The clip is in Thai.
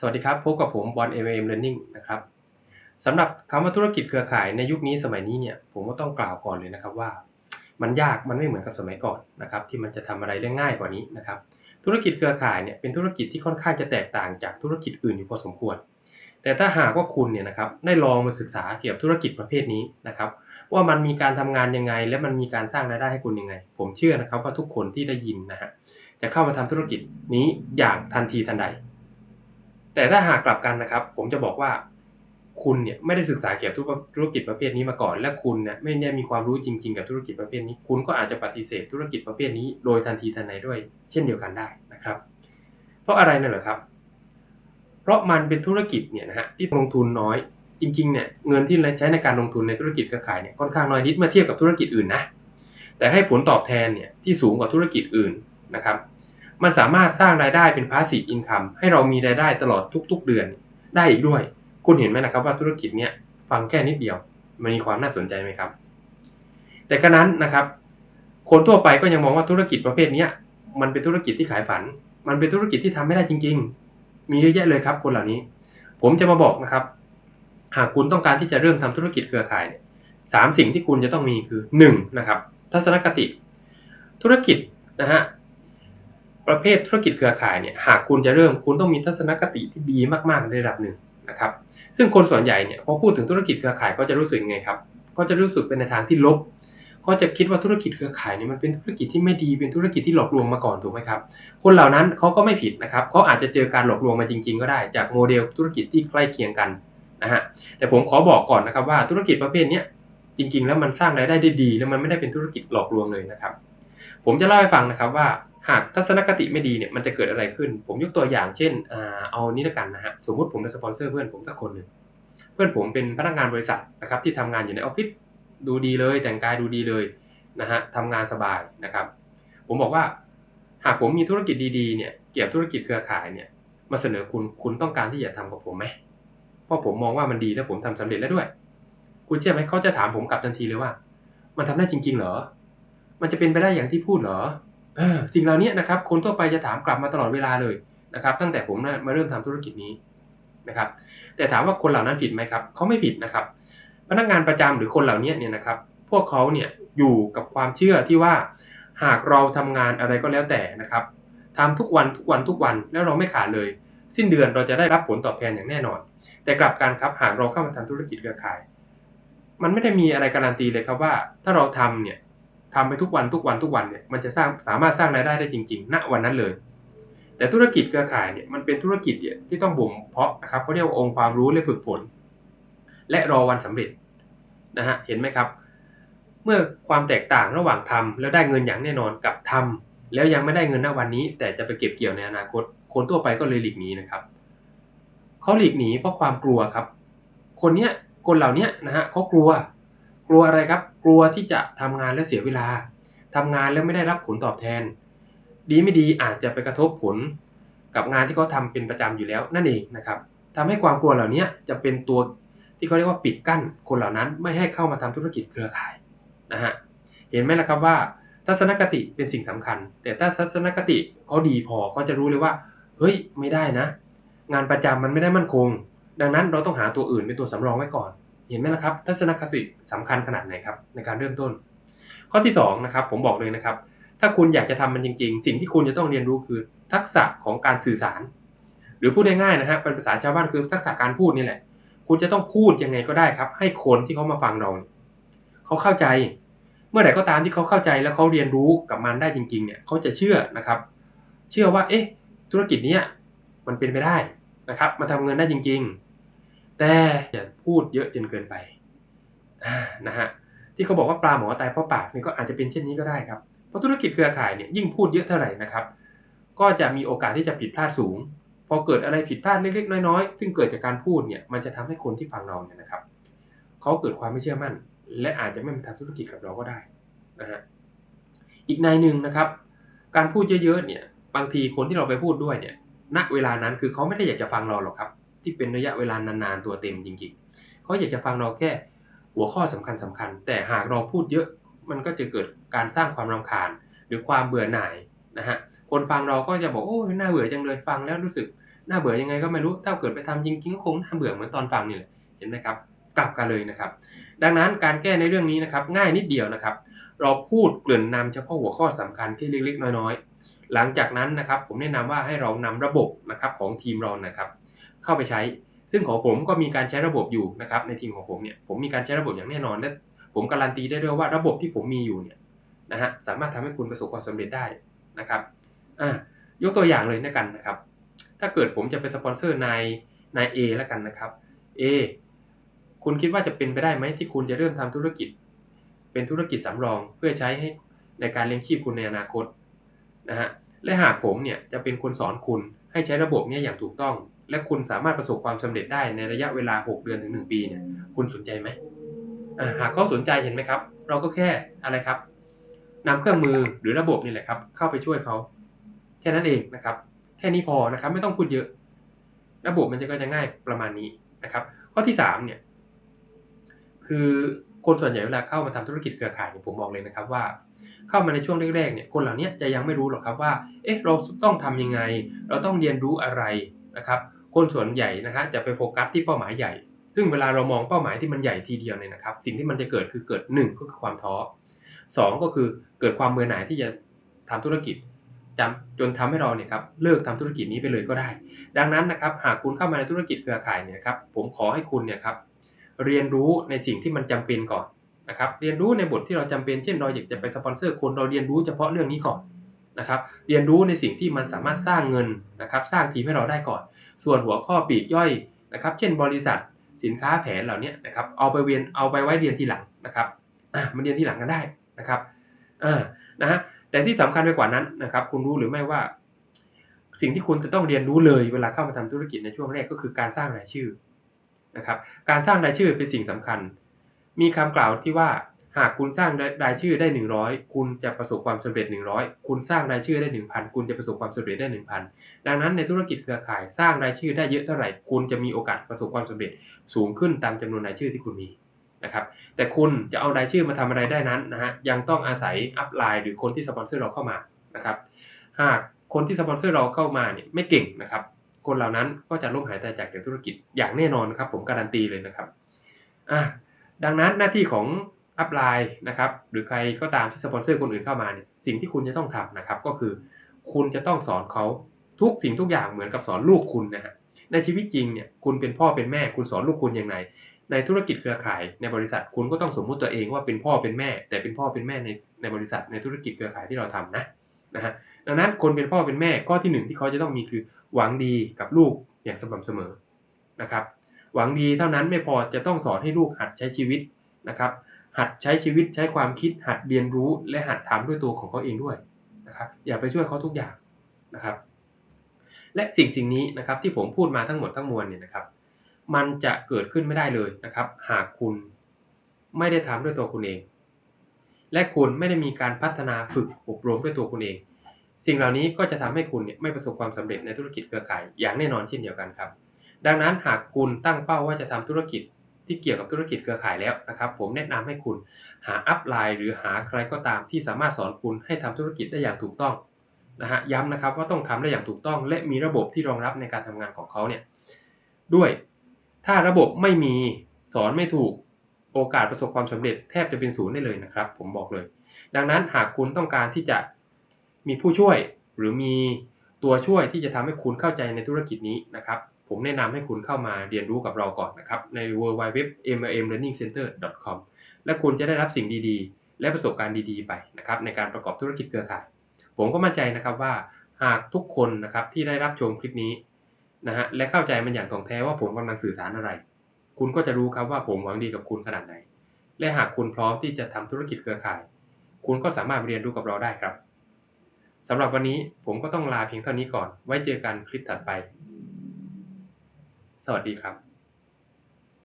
สวัสดีครับ พบกับผมบอล m m Learning นะครับสำหรับคำว่าธุรกิจเครือข่ายในยุคนี้สมัยนี้เนี่ยผมก็ต้องกล่าวก่อนเลยนะครับว่า มันยากมันไม่เหมือนกับสมัยก่อนนะครับที่มันจะทำอะไรได้ง่ายกว่านี้นะครับธุรกิจเครือข่ายเนี่ยเป็นธุรกิจที่ค่อนข้างจะแตกต่างจากธุรกิจอื่นอยู่พอสมควร แต่ถ้าหากว่าคุณเนี่ยนะครับได้ลองมาศึกษาเกี่ยวกับธุรกิจประเภทนี้นะครับว่ามันมีการทำงานยังไง และมันมีการสร้างรายได้ให้คุณยังไง ผมเชื่อนะครับว่าทุกคนที่ได้ยินนะฮะจะเข้ามาทำธุรกิจนี้อย่างทันทีทันใด แต่ถ้าหากกลับกันนะครับ ผมจะบอกว่าคุณเนี่ยไม่ได้ศึกษาเกี่ยวกับธุรกิจประเภทนี้มาก่อน และคุณเนี่ยไม่ได้มีความรู้จริง ๆ กับธุรกิจประเภทนี้ คุณก็อาจจะปฏิเสธธุรกิจประเภทนี้โดยทันทีทันใดด้วย เช่นเดียวกันได้นะครับ เพราะอะไรนั่นเหรอครับ เพราะมันเป็นธุรกิจเนี่ยนะฮะที่ลงทุนน้อยจริงๆเนี่ยเงินที่ใช้ในการลงทุนในธุรกิจเครือข่ายเนี่ยค่อนข้างน้อยนิดเมื่อเทียบกับธุรกิจอื่นนะแต่ให้ผลตอบแทนเนี่ยที่สูงกว่าธุรกิจอื่นนะครับ มันสามารถสร้างรายได้เป็น passive income ให้เรามีรายได้ตลอดทุก ๆ เดือนได้อีกด้วย คุณเห็นไหมนะครับว่าธุรกิจเนี้ยฟังแค่นิดเดียว มันมีความน่าสนใจไหมครับ แต่กระนั้นนะครับ คนทั่วไปก็ยังมองว่าธุรกิจประเภทเนี้ยมันเป็นธุรกิจที่ขายฝัน มันเป็นธุรกิจที่ทำไม่ได้จริง ๆ มีเยอะแยะเลยครับคนเหล่านี้ ผมจะมาบอกนะครับ หากคุณต้องการที่จะเริ่มทำธุรกิจเครือข่ายเนี่ยสามสิ่งที่คุณจะต้องมีคือหนึ่งนะครับทัศนคติ ธุรกิจนะฮะ ประเภทธุรกิจเครือข่ายเนี่ยหากคุณจะเริ่มคุณต้องมีทัศนคติที่ดีมากๆในระดับหนึ่งนะครับ ซึ่งคนส่วนใหญ่เนี่ยพอพูดถึงธุรกิจเครือข่ายก็จะรู้สึกไงครับ ก็จะรู้สึกเป็นในทางที่ลบ ก็จะคิดว่าธุรกิจเครือข่ายเนี่ยมันเป็นธุรกิจที่ไม่ดีเป็นธุรกิจที่หลอกลวงมาก่อนถูกไหมครับ คนเหล่านั้นเขาก็ไม่ผิดนะครับเขาอาจจะเจอการหลอกลวงมาจริง ๆ ก็ได้ จากโมเดลธุรกิจที่ใกล้เคียงกันนะฮะแต่ผมขอบอกก่อนนะครับว่าธุรกิจประเภทนี้จริง ๆ แล้วมันสร้างรายได้ได้ดี แล้วมันไม่ได้เป็นธุรกิจหลอกลวงเลยนะครับ ผมจะเล่าให้ฟังนะครับว่า หากทัศนคติไม่ดีเนี่ยมันจะเกิดอะไรขึ้น ผมยกตัวอย่างเช่นเอานี้ละกันนะฮะสมมติผมเป็นสปอนเซอร์เพื่อนผมสักคนหนึ่งเพื่อนผมเป็นพนักงานบริษัทนะครับที่ทำงานอยู่ในออฟฟิศดูดีเลย แต่งกายดูดีเลยนะฮะทำงานสบายนะครับ ผมบอกว่า หากผมมีธุรกิจดีๆเนี่ยเกี่ยวกับธุรกิจเครือข่ายเนี่ยมาเสนอคุณคุณต้องการที่จะทำกับผมไหมเพราะผมมองว่ามันดีและผมทำสำเร็จแล้วด้วย คุณเชื่อไหมเขาจะถามผมกลับทันทีเลยว่า มันทำได้จริง ๆ เหรอ มันจะเป็นไปได้อย่างที่พูดเหรอ สิ่งเหล่านี้นะครับ คนทั่วไปจะถามกลับมาตลอดเวลาเลยนะครับ ตั้งแต่ผมมาเริ่มทำธุรกิจนี้นะครับ แต่ถามว่าคนเหล่านั้นผิดไหมครับเขาไม่ผิดนะครับ พนักงานประจำหรือคนเหล่านี้เนี่ยนะครับ พวกเขาเนี่ยอยู่กับความเชื่อที่ว่าหากเราทำงานอะไรก็แล้วแต่นะครับทำทุกวันทุกวันทุกวันแล้วเราไม่ขาดเลย สิ้นเดือนเราจะได้รับผลตอบแทนอย่างแน่นอน แต่กลับกันครับหากเราเข้ามาทำธุรกิจเครือข่าย มันไม่ได้มีอะไรการันตีเลยครับว่า ถ้าเราทำเนี่ย ทำไปทุกวันทุกวันทุกวันเนี่ยมันจะสร้างสามารถสร้างรายได้ได้จริงๆ ณวันนั้นเลย แต่ธุรกิจเครือข่ายเนี่ยมันเป็นธุรกิจเนี่ยที่ต้องบ่มเพาะนะครับเขาเรียกว่าองค์ความรู้และฝึกฝนและรอวันสำเร็จนะฮะเห็นไหมครับ เมื่อความแตกต่างระหว่างทำแล้วได้เงินอย่างแน่นอนกับทำแล้วยังไม่ได้เงินณวันนี้ แต่จะไปเก็บเกี่ยวในอนาคต คนทั่วไปก็เลยหลีกหนีนะครับเขาหลีกหนีเพราะความกลัวครับ คนเนี้ยคนเหล่านี้นะฮะเขากลัว กลัวอะไรครับ กลัวที่จะทำงานแล้วเสียเวลาทำงานแล้วไม่ได้รับผลตอบแทน ดีไม่ดีอาจจะไปกระทบผลกับงานที่เขาทาเป็นประจำอยู่แล้วนั่นเองนะครับทำให้ความกลัวเหล่านี้จะเป็นตัวที่เขาเรียกว่าปิดกั้นคนเหล่านั้นไม่ให้เข้ามาทำธุรกิจเครือข่ายนะฮะเห็นไหมล่ะครับว่าทัศนคติเป็นสิ่งสำคัญ แต่ถ้าทัศนคติเขาดีพอก็จะรู้เลยว่า เฮ้ยไม่ได้นะ งานประจำมันไม่ได้มั่นคง ดังนั้นเราต้องหาตัวอื่นเป็นตัวสำรองไว้ก่อน เห็นไหมละครับ ทัศนคติสำคัญขนาดไหนครับในการเริ่มต้น ข้อที่2นะครับผมบอกเลยนะครับ ถ้าคุณอยากจะทำมันจริง ๆ สิ่งที่คุณจะต้องเรียนรู้คือทักษะของการสื่อสาร หรือพูดง่ายๆนะฮะเป็นภาษาชาวบ้านคือทักษะการพูดนี่แหละ คุณจะต้องพูดยังไงก็ได้ครับ ให้คนที่เขามาฟังเราเขาเข้าใจ เมื่อไหร่ก็ตามที่เขาเข้าใจแล้วเขาเรียนรู้กับมันได้จริงๆเนี่ยเขาจะเชื่อนะครับ เชื่อว่าเอ๊ะ ธุรกิจนี้มันเป็นไปได้นะครับมาทำเงินได้จริง ๆ แต่อย่าพูดเยอะจนเกินไปนะฮะที่เขาบอกว่าปลาหมอตายเพราะปากนี่ก็อาจจะเป็นเช่นนี้ก็ได้ครับเพราะธุรกิจเครือข่ายเนี่ยยิ่งพูดเยอะเท่าไหร่นะครับ ก็จะมีโอกาสที่จะผิดพลาดสูง พอเกิดอะไรผิดพลาดเล็กๆน้อยๆซึ่งเกิดจากการพูดเนี่ยมันจะทำให้คนที่ฟังเราเนี่ยนะครับเขาเกิดความไม่เชื่อมั่น และอาจจะไม่มาทำธุรกิจกับเราก็ได้นะฮะอีกในหนึ่งนะครับ การพูดเยอะๆเนี่ยบางทีคนที่เราไปพูดด้วยเนี่ยณเวลานั้นคือเขาไม่ได้อยากจะฟังเราหรอกครับ ที่เป็นระยะเวลานานๆตัวเต็มจริงๆเขาอยากจะฟังเราแค่หัวข้อสำคัญสำคัญ แต่หากเราพูดเยอะมันก็จะเกิดการสร้างความรำคาญ หรือความเบื่อหน่ายนะฮะคนฟังเราก็จะบอกโอ้ยน่าเบื่อจังเลยฟังแล้วรู้สึกน่าเบื่อยังไงก็ไม่รู้ถ้าเกิดไปทำจริงๆก็คงน่าเบื่อเหมือนตอนฟังนี่แหละเห็นไหมครับกลับกันเลยนะครับ ดังนั้นการแก้ในเรื่องนี้นะครับ ง่ายนิดเดียวนะครับ เราพูดเกริ่อนนำเฉพาะหัวข้อสำคัญที่เล็กๆน้อยๆหลังจากนั้นนะครับผมแนะนำว่าให้เรานำระบบนะครับของทีมเรานะครับ เข้าไปใช้ ซึ่งของผมก็มีการใช้ระบบอยู่นะครับในทีมของผมเนี่ยผมมีการใช้ระบบอย่างแน่นอนและผมการันตีได้ด้วยว่าระบบที่ผมมีอยู่เนี่ยนะฮะสามารถทำให้คุณประสบความสำเร็จได้นะครับอ่ายกตัวอย่างเลยนะกันนะครับ ถ้าเกิดผมจะเป็นสปอนเซอร์นายนายเอแล้วกันนะครับ A คุณคิดว่าจะเป็นไปได้ไหมที่คุณจะเริ่มทำธุรกิจ เป็นธุรกิจสำรองเพื่อใช้ให้ในการเลี้ยงชีพคุณในอนาคตนะฮะและหากผมเนี่ยจะเป็นคนสอนคุณให้ใช้ระบบเนี้อย่างถูกต้อง และคุณสามารถประสบความสำเร็จได้ในระยะเวลา 6 เดือนถึง 1 ปีเนี่ย คุณสนใจไหมอ่าหากเขาสนใจเห็นไหมครับ เราก็แค่อะไรครับนำเครื่องมือหรือระบบนี่แหละครับ เข้าไปช่วยเขาแค่นั้นเองนะครับ แค่นี้พอนะครับ ไม่ต้องพูดเยอะ ระบบมันจะก็จะง่ายประมาณนี้นะครับ ข้อที่สามเนี่ย คือคนส่วนใหญ่เวลาเข้ามาทำธุรกิจเครือข่ายเนี่ยผมบอกเลยนะครับว่าเข้ามาในช่วงแรกๆเนี่ยคนเหล่านี้จะยังไม่รู้หรอกครับว่า เอ๊ะเราต้องทำยังไง เราต้องเรียนรู้อะไรนะครับ คนส่วนใหญ่นะฮะจะไปโฟกัสที่เป้าหมายใหญ่ ซึ่งเวลาเรามองเป้าหมายที่มันใหญ่ทีเดียวเนี่ยนะครับ สิ่งที่มันจะเกิดคือเกิดหนึ่งก็คือความท้อสองก็คือเกิดความเบื่อหน่ายที่จะทำธุรกิจจำจนทำให้เราเนี่ยครับเลิกทำธุรกิจนี้ไปเลยก็ได้ ดังนั้นนะครับหากคุณเข้ามาในธุรกิจเครือข่ายเนี่ยครับผมขอให้คุณเนี่ยครับเรียนรู้ในสิ่งที่มันจำเป็นก่อนนะครับเรียนรู้ในบทที่เราจำเป็นเช่นเราอยากจะไปสปอนเซอร์คนเราเรียนรู้เฉพาะเรื่องนี้ก่อนนะครับเรียนรู้ในสิ่งที่มันสามารถสร้างเงินนะครับสร้างทีมให้เราได้ก่อน ส่วนหัวข้อปีกย่อยนะครับ เช่นบริษัทสินค้าแผนเหล่านี้นะครับเอาไปเรียนเอาไปไว้เรียนทีหลังนะครับมันเรียนทีหลังกันได้นะครับอ่านะฮะแต่ที่สำคัญไปกว่านั้นนะครับ คุณรู้หรือไม่ว่า สิ่งที่คุณจะต้องเรียนรู้เลยเวลาเข้ามาทำธุรกิจในช่วงแรกก็คือการสร้างรายชื่อนะครับ การสร้างรายชื่อเป็นสิ่งสำคัญ มีคำกล่าวที่ว่า หากคุณสร้างรายชื่อได้ 100 คุณจะประสบความสำเร็จ 100 คุณสร้างรายชื่อได้ 1,000 คุณจะประสบความสำเร็จได้ 1,000 ดังนั้นในธุรกิจเครือข่ายสร้างรายชื่อได้เยอะเท่าไหร่ คุณจะมีโอกาสประสบความสำเร็จสูงขึ้นตามจำนวนรายชื่อที่คุณมีนะครับ แต่คุณจะเอารายชื่อมาทำอะไรได้นั้นนะฮะ ยังต้องอาศัยอัพไลน์หรือคนที่สปอนเซอร์เราเข้ามานะครับ หากคนที่สปอนเซอร์เราเข้ามาเนี่ยไม่เก่งนะครับ คนเหล่านั้นก็จะล้มหายตายจากจากธุรกิจอย่างแน่นอนครับ ผมการันตีเลยนะครับ อะ ดังนั้นหน้าที่ของ อัพไลน์นะครับหรือใครก็ตามที่สปอนเซอร์คนอื่นเข้ามาเนี่ยสิ่งที่คุณจะต้องทำนะครับก็คือ คุณจะต้องสอนเขาทุกสิ่งทุกอย่างเหมือนกับสอนลูกคุณนะฮะในชีวิตจริงเนี่ยคุณเป็นพ่อเป็นแม่คุณสอนลูกคุณอย่างไรในธุรกิจเครือข่ายในบริษัทคุณก็ต้องสมมุติตัวเองว่าเป็นพ่อเป็นแม่ แต่เป็นพ่อเป็นแม่ในในบริษัทในธุรกิจเครือข่ายที่เราทำนะนะฮะดังนั้นคนเป็นพ่อเป็นแม่ข้อที่หนึ่งที่เขาจะต้องมีคือหวังดีกับลูกอย่างสม่ำเสมอนะครับหวังดีเท่านั้นไม่พอจะต้องสอนให้ลูกหัดใช้ชีวิตนะครับ หัดใช้ชีวิตใช้ความคิดหัดเรียนรู้และหัดทำด้วยตัวของเขาเองด้วยนะครับอย่าไปช่วยเขาทุกอย่างนะครับ และสิ่งสิ่งนี้นะครับที่ผมพูดมาทั้งหมดทั้งมวลเนี่ยนะครับ มันจะเกิดขึ้นไม่ได้เลยนะครับ หากคุณไม่ได้ทำด้วยตัวคุณเอง และคุณไม่ได้มีการพัฒนาฝึกอบรมด้วยตัวคุณเอง สิ่งเหล่านี้ก็จะทำให้คุณเนี่ยไม่ประสบความสำเร็จในธุรกิจเครือข่ายอย่างแน่นอนเช่นเดียวกันครับ ดังนั้นหากคุณตั้งเป้าว่าจะทำธุรกิจ ที่เกี่ยวกับธุรกิจเครือข่ายแล้วนะครับ ผมแนะนำให้คุณหาอัพไลน์หรือหาใครก็ตามที่สามารถสอนคุณให้ทำธุรกิจได้อย่างถูกต้องนะฮะย้ำนะครับว่าต้องทำได้อย่างถูกต้อง และมีระบบที่รองรับในการทำงานของเขาเนี่ยด้วยถ้าระบบไม่มีสอนไม่ถูกโอกาสประสบความสำเร็จแทบจะเป็นศูนย์ได้เลยนะครับ ผมบอกเลย ดังนั้นหากคุณต้องการที่จะมีผู้ช่วยหรือมีตัวช่วยที่จะทำให้คุณเข้าใจในธุรกิจนี้นะครับ ผมแนะนำให้คุณเข้ามาเรียนรู้กับเราก่อนนะครับ ใน w w w m l m l e a r n i n g c e n t e r c o m และคุณจะได้รับสิ่งดีๆ และประสบการณ์ดีๆ ไปนะครับในการประกอบธุรกิจเครือข่าย ผมก็มั่นใจนะครับว่าหากทุกคนนะครับที่ได้รับชมคลิปนี้นะฮะและเข้าใจมันอย่างถ่องแท้ว่าผมกำลังสื่อสารอะไร คุณก็จะรู้ครับว่าผมหวังดีกับคุณขนาดไหน และหากคุณพร้อมที่จะทำธุรกิจเครือข่าย คุณก็สามารถเรียนรู้กับเราได้ครับสำหรับวันนี้ผมก็ต้องลาเพียงเท่านี้ก่อน ไว้เจอกันคลิปถัดไป สวัสดีครับ